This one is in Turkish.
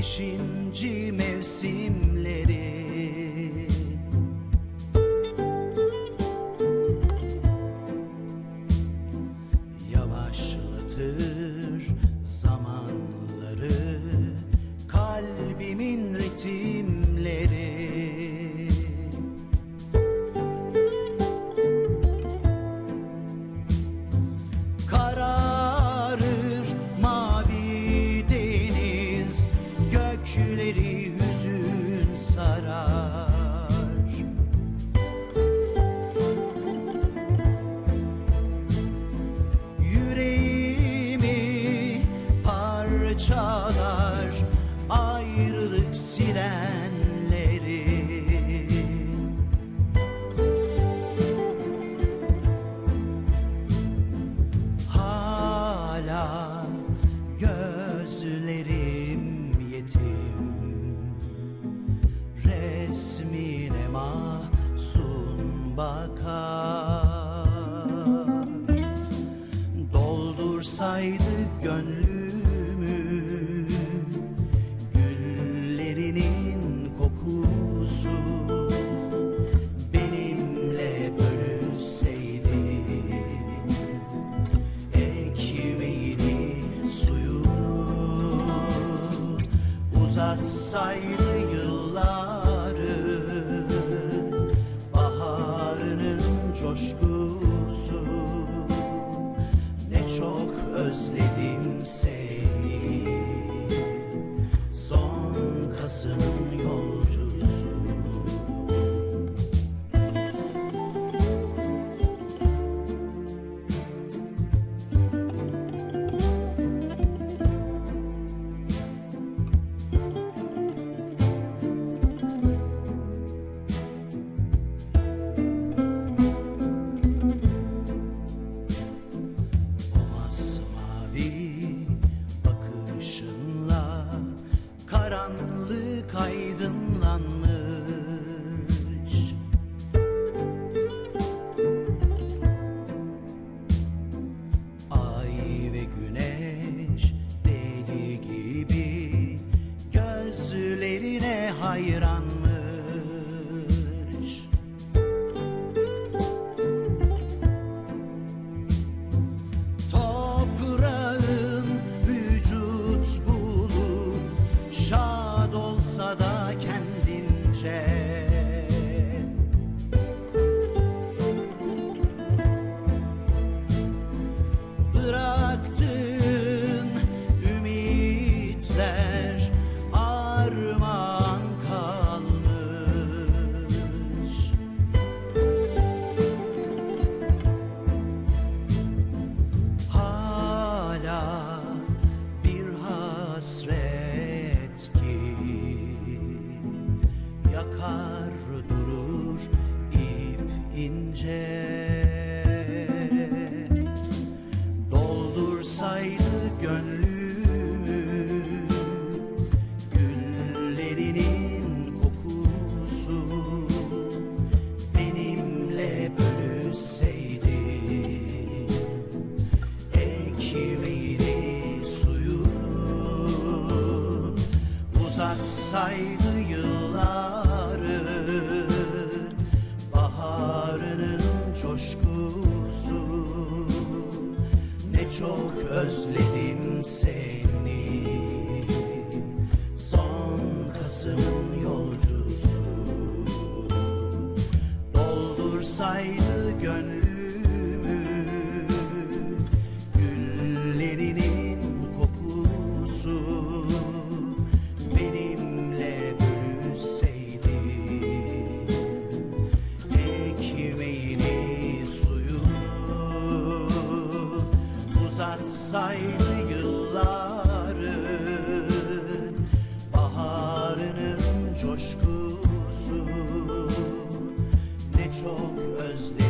Beşinci mevsimleri. Yavaşlatır Resmine mahzun bakar son aydınlanmış Ay ve güneş deli gibi gözlerine hayranmış doldursaydı gönlümü güllerinin kokusu benimle bölüşseydi. Ekmeğini suyunu uzatsaydı yılları çok özledim seni. Son Kasım'ın yolcusu. Doldursaydı gönlümü uzatsaydı yılları baharının coşkusu. Ne çok özledim